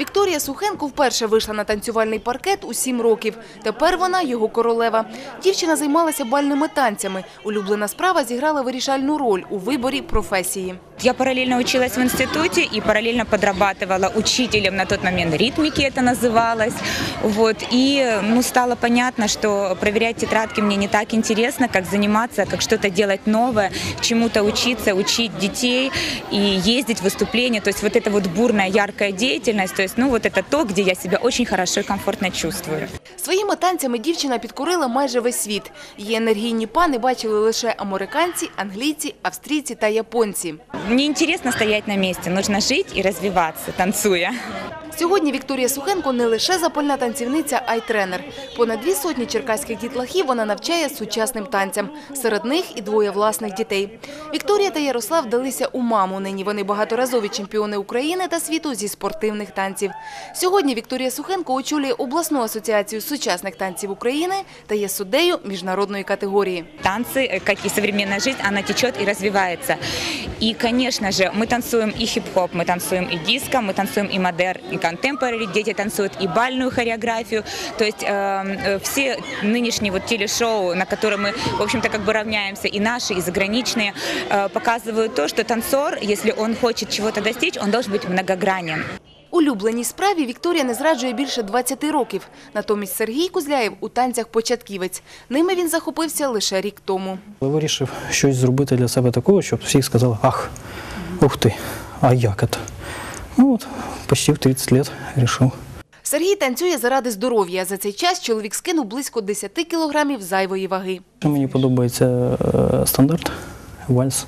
Вікторія Сухенко вперше вийшла на танцювальний паркет у сім років. Тепер вона його королева. Дівчина займалася бальними танцями. Улюблена справа зіграла вирішальну роль у виборі професії. Я параллельно училась в институте и параллельно подрабатывала учителем на тот момент ритмики это называлось. Вот. И ну, стало понятно, что проверять тетрадки мне не так интересно, как заниматься, как что-то делать новое, чему-то учиться, учить детей и ездить в выступления. То есть вот эта вот бурная, яркая деятельность, то есть ну вот это то, где я себя очень хорошо и комфортно чувствую. Своїми танцями дівчина підкорила майже весь світ. Її енергійні пани бачили лише американці, англійці, австрійці та японці. Мне интересно стоять на месте, нужно жить и развиваться, танцуя. Сьогодні Вікторія Сухенко не лише запальна танцівниця, а й тренер. Понад дві сотні черкаських дітлахів вона навчає сучасним танцям. Серед них і двоє власних дітей. Вікторія та Ярослав вдалися у маму. Нині вони багаторазові чемпіони України та світу зі спортивних танців. Сьогодні Вікторія Сухенко очолює обласну асоціацію сучасних танців України та є суддею міжнародної категорії. танцы, э, как и современная жизнь, она течет и развивается. И, конечно же, мы танцуем и хип-хоп, мы танцуем и диско, мы танцуем и модерн, и контемпорари, дети танцуют и бальную хореографию. То есть э, э, все нынешние вот телешоу, на которые мы, в общем-то, как бы равняемся, и наши, и заграничные, э, показывают то, что танцор, если он хочет чего-то достичь, он должен быть многогранен. Улюбленій справі Вікторія не зраджує більше 20 років. Натомість Сергій Кузляєв у танцях початківець. Ними він захопився лише рік тому. Але вирішив щось зробити для себе такого, щоб всі сказали, ах, ух ти, а як це? Ну от, почти в 30 років вирішив. Сергій танцює заради здоров'я. За цей час чоловік скинув близько 10 кілограмів зайвої ваги. Мені подобається е, стандарт, вальс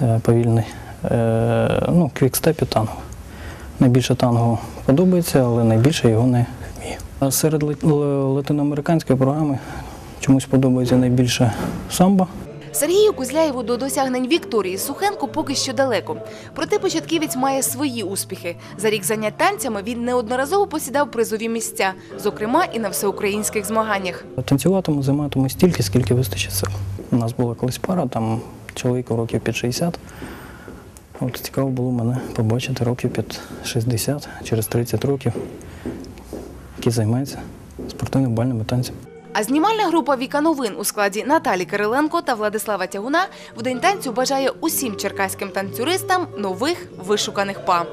е, повільний, е, ну, квікстеп і танго. Найбільше танго подобається, але найбільше його не вмію. А серед латиноамериканської програми чомусь подобається найбільше самбо. Сергію Кузляєву до досягнень Вікторії Сухенко поки що далеко. Проте початківець має свої успіхи. За рік занять танцями він неодноразово посідав призові місця, зокрема і на всеукраїнських змаганнях. Танцюватиму, займатиму стільки, скільки вистачить сил. У нас була колись пара, там чоловіку років під 60. От цікаво було мене побачити років під 60, через 30 років, який займається спортивними бальними танцями. А знімальна група Віка новин у складі Наталі Кириленко та Владислава Тягуна в день танцю бажає усім черкаським танцюристам нових вишуканих па.